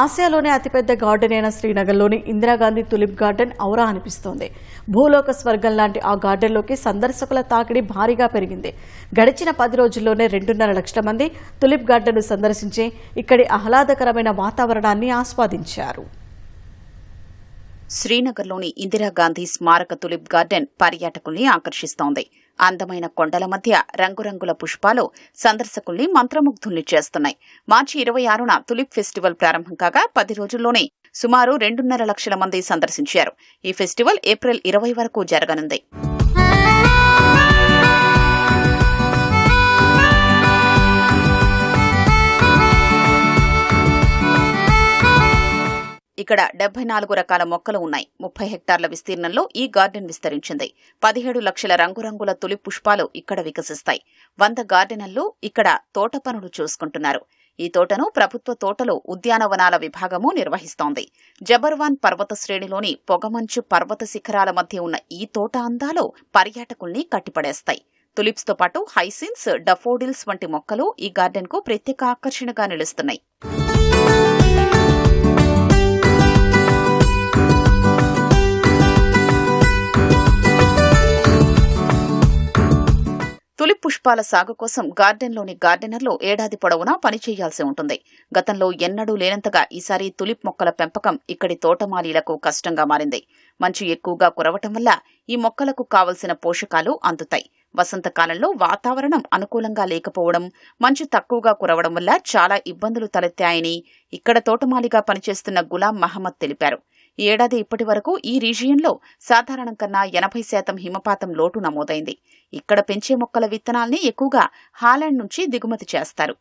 ఆసియాలోనే అతిపెద్ద గార్డెన్ అయిన శ్రీనగర్లోని Indira Gandhi tulip garden ఔరా అనిపిస్తోంది. భూలోక స్వర్గం లాంటి ఆ గార్డెన్లోకి సందర్శకుల తాకిడి భారీగా పెరిగింది. గడిచిన పది రోజుల్లోనే రెండున్నర లక్షల మంది తులిప్ గార్డెన్ను సందర్శించి ఇక్కడి ఆహ్లాదకరమైన వాతావరణాన్ని ఆస్వాదించారు. శ్రీనగర్లోని ఇందిరాగాంధీ స్మారక తులిప్ గార్డెన్ పర్యాటకుల్ని ఆకర్షిస్తోంది. అందమైన కొండల మధ్య రంగురంగుల పుష్పాలు సందర్శకుల్ని మంత్రముగ్ధుల్ని చేస్తున్నాయి. మార్చి ఇరవై ఆరున తులిప్ ఫెస్టివల్ ప్రారంభం కాగా పది రోజుల్లోనే సుమారు రెండున్నర లక్షల మంది సందర్శించారు. ఈ ఫెస్టివల్ ఏప్రిల్ ఇరవై వరకు జరగనుంది. ఇక్కడ డెబ్బై నాలుగు రకాల మొక్కలు ఉన్నాయి. ముప్పై హెక్టార్ల విస్తీర్ణంలో ఈ గార్డెన్ విస్తరించింది. పదిహేడు లక్షల రంగురంగుల తొలి పుష్పాలు ఇక్కడ వికసిస్తాయి. వంద గార్డెనర్లు ఇక్కడ తోట పనులు చూసుకుంటున్నారు. ఈ తోటను ప్రభుత్వ తోటలు ఉద్యానవనాల విభాగము నిర్వహిస్తోంది. జబర్వాన్ పర్వత శ్రేణిలోని పొగమంచు పర్వత శిఖరాల మధ్య ఉన్న ఈ తోట అందాలు పర్యాటకుల్ని కట్టిపడేస్తాయి. తులిప్స్తో పాటు హైసిన్స్ డఫోడిల్స్ వంటి మొక్కలు ఈ గార్డెన్కు ప్రత్యేక ఆకర్షణగా నిలుస్తున్నాయి. పుష్పాల సాగు కోసం గార్డెన్లోని గార్డెనర్లు ఏడాది పొడవునా పనిచేయాల్సి ఉంటుంది. గతంలో ఎన్నడూ లేనంతగా ఈసారి తులిప్ మొక్కల పెంపకం ఇక్కడి తోటమాలీలకు కష్టంగా మారింది. మంచు ఎక్కువగా కురవటం వల్ల ఈ మొక్కలకు కావలసిన పోషకాలు అందుతాయి. వసంతకాలంలో వాతావరణం అనుకూలంగా లేకపోవడం మంచు తక్కువగా కురవడం వల్ల చాలా ఇబ్బందులు తలెత్తాయని ఇక్కడ తోటమాలిగా పనిచేస్తున్న గులాం మహమ్మద్ తెలిపారు. ఏడాది ఇప్పటి వరకు ఈ రీజియన్లో సాధారణం కన్నా ఎనభై శాతం హిమపాతం లోటు నమోదైంది. ఇక్కడ పెంచే మొక్కల విత్తనాల్ని ఎక్కువగా హాలాండ్ నుంచి దిగుమతి చేస్తారు.